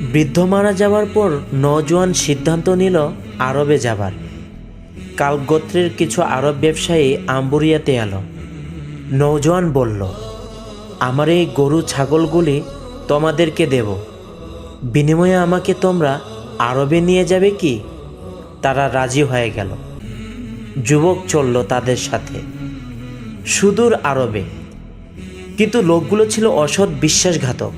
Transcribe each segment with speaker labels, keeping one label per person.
Speaker 1: বৃদ্ধ মারা যাওয়ার পর নজওয়ান সিদ্ধান্ত নিল আরবে যাবার। কালগোত্রের কিছু আরব ব্যবসায়ী আম্বুরিয়াতে এলো। নৌজওয়ান বলল, আমার এই গরু ছাগলগুলি তোমাদেরকে দেব। বিনিময়ে আমাকে তোমরা আরবে নিয়ে যাবে কি? তারা রাজি হয়ে গেল। যুবক চলল তাদের সাথে। সুদূর আরবে। কিন্তু লোকগুলো ছিল অসৎ বিশ্বাসঘাতক।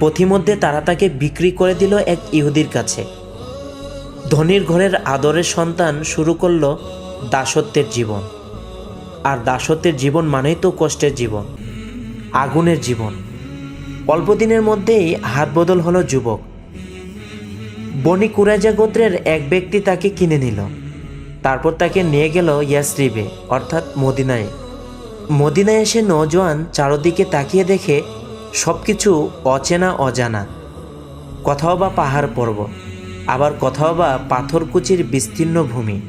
Speaker 1: পথিমধ্যে তারা তাকে বিক্রি করে দিল এক ইহুদির কাছে। ধনির ঘরের আদরের সন্তান শুরু করল দাসত্বের জীবন। আর দাসত্বের জীবন মানেই তো কষ্টের জীবন, আগুনের জীবন। অল্প দিনের মধ্যেই হাত বদল হলো যুবক। বনি কুরাইজা গোত্রের এক ব্যক্তি তাকে কিনে নিল। তারপর তাকে নিয়ে গেল ইয়াসরিবে, অর্থাৎ মদিনায়। মদিনায় এসে নজওয়ান চারদিকে তাকিয়ে দেখে সব কিছু অচেনা, অজানা। কোথাও বা পাহাড় পর্বত, আবার কোথাও বা পাথরকুচির বিস্তীর্ণ ভূমি,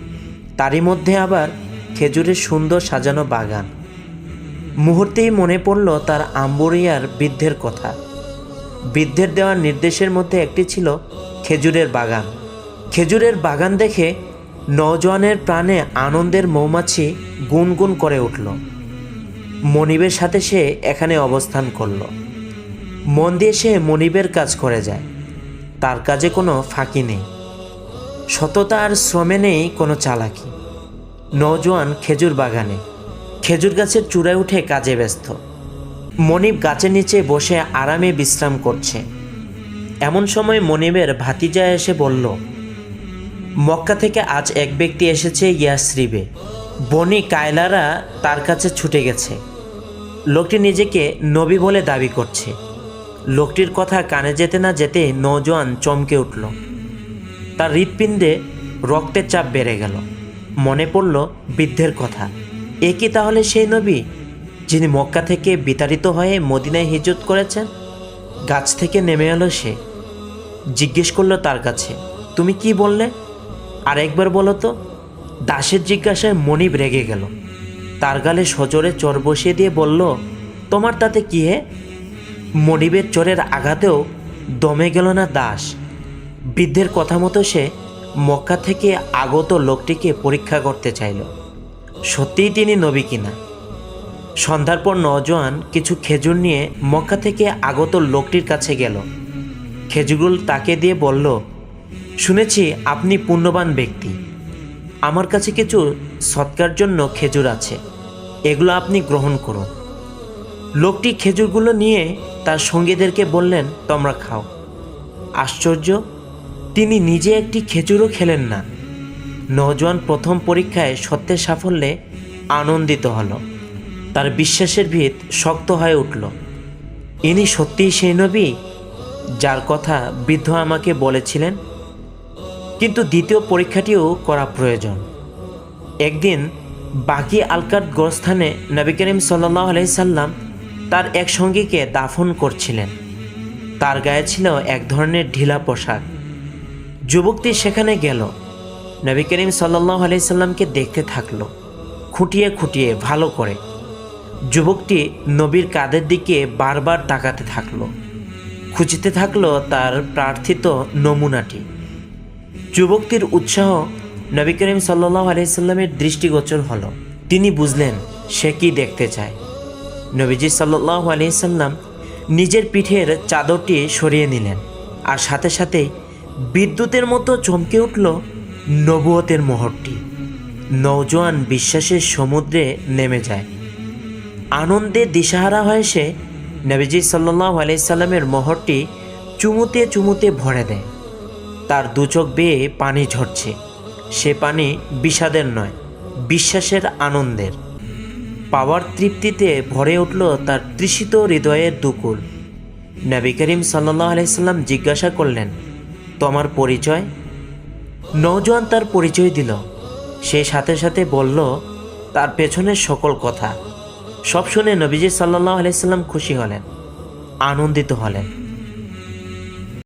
Speaker 1: তারই মধ্যে আবার খেজুরের সুন্দর সাজানো বাগান। মুহূর্তেই মনে পড়ল তার আম্বরিয়ার বৃদ্ধের কথা। বৃদ্ধের দেওয়া নির্দেশের মধ্যে একটি ছিল খেজুরের বাগান। খেজুরের বাগান দেখে নজওয়ানের প্রাণে আনন্দের মৌমাছি গুনগুন করে উঠল। মনিবের সাথে সে এখানে অবস্থান করল। মন দিয়ে সে মনিবের কাজ করে যায়। তার কাজে কোনো ফাঁকি নেই। সততা আর শ্রমে নেই কোনো চালাকি। নজওয়ান খেজুর বাগানে। খেজুর গাছের চূড়ায় উঠে কাজে ব্যস্ত। মনিব গাছের নিচে বসে আরামে বিশ্রাম করছে। এমন সময় মনিবের ভাতিজা এসে বলল, মক্কা থেকে আজ এক ব্যক্তি এসেছে ইয়াসরিবে। বনি কায়লারা তার কাছে ছুটে গেছে। লোকটি নিজেকে নবী বলে দাবি করছে। লোকটির কথা কানে যেতে না যেতে নজওয়ান চমকে উঠল। তার হৃৎপিণ্ডে রক্তের চাপ বেড়ে গেল। মনে পড়ল বৃদ্ধের কথা। এ কি তাহলে সেই নবী, যিনি মক্কা থেকে বিতাড়িত হয়ে মদিনায় হিজত করেছেন? গাছ থেকে নেমে এলো সে। জিজ্ঞেস করল তার কাছে, তুমি কি বললে? আর একবার বলো তো। দাসের জিজ্ঞাসায় মনিব রেগে গেল। তার গালে সজোরে চর বসিয়ে দিয়ে বলল, তোমার তাতে কি হে? মনিবের চোরের আঘাতেও দমে গেল না দাস। বৃদ্ধের কথা মতো সে মক্কা থেকে আগত লোকটিকে পরীক্ষা করতে চাইল। সত্যিই তিনি নবী কিনা? সন্ধ্যার পর নজওয়ান কিছু খেজুর নিয়ে মক্কা থেকে আগত লোকটির কাছে গেল। খেজুরগুলো তাকে দিয়ে বলল, শুনেছি আপনি পুণ্যবান ব্যক্তি। আমার কাছে কিছু সৎকার জন্য খেজুর আছে। এগুলো আপনি গ্রহণ করুন। লোকটি খেজুরগুলো নিয়ে তার সঙ্গীদেরকে বললেন, তোমরা খাও। আশ্চর্য, তিনি নিজে একটি খেজুরও খেলেন না। নজওয়ান প্রথম পরীক্ষায় সত্যের সাফল্যে আনন্দিত হল। তার বিশ্বাসের ভিত শক্ত হয়ে উঠল। ইনি সত্যিই সেই নবী? যার কথা বৃদ্ধ আমাকে বলেছিলেন। কিন্তু দ্বিতীয় পরীক্ষাটিও করা প্রয়োজন। একদিন বাকি আলকার গোরস্থানে নবী করিম সাল্লাহ আলাইসাল্লাম তার এক সঙ্গীকে দাফন করছিলেন। তার গায়ে ছিল এক ধরনের ঢিলা পোশাক। যুবকটি সেখানে গেল। নবী করিম সাল্লাহ আলাইসাল্লামকে দেখতে থাকল, খুঁটিয়ে খুঁটিয়ে ভালো করে। যুবকটি নবীর কাদের দিকে বারবার তাকাতে থাকল, খুঁজতে থাকল তার প্রার্থিত নমুনাটি। যুবকটির উৎসাহ নবী করিম সাল্লাহ আলাইসাল্লামের দৃষ্টিগোচর হলো। তিনি বুঝলেন সে কি দেখতে চায়। নবীজি সাল্লাহ আলাইসাল্লাম নিজের পিঠের চাদরটি সরিয়ে নিলেন। আর সাথে সাথে বিদ্যুতের মতো চমকে উঠল নবুয়তের মোহরটি। নৌজোয়ান বিশ্বাসের সমুদ্রে নেমে যায়। আনন্দে দিশাহারা হয়ে সে নবীজি সাল্লাহ আলাইসাল্লামের মোহরটি চুমুতে চুমুতে ভরে দেয়। তার দু চোখ বেয়ে পানি ঝরছে। সে পানি বিষাদের নয়, বিশ্বাসের আনন্দের। পাওয়ার তৃপ্তিতে ভরে উঠল তার তৃষিত হৃদয়ের দুকুল। নবী করিম সাল্লাহ আলাইসাল্লাম জিজ্ঞাসা করলেন, তোমার পরিচয়? নৌজওয়ান তার পরিচয় দিল। সে সাথে সাথে বলল, তার পেছনের সকল কথা। সব শুনে নবীজি সাল্লাহ আলাইসাল্লাম খুশি হলেন, আনন্দিত হলেন।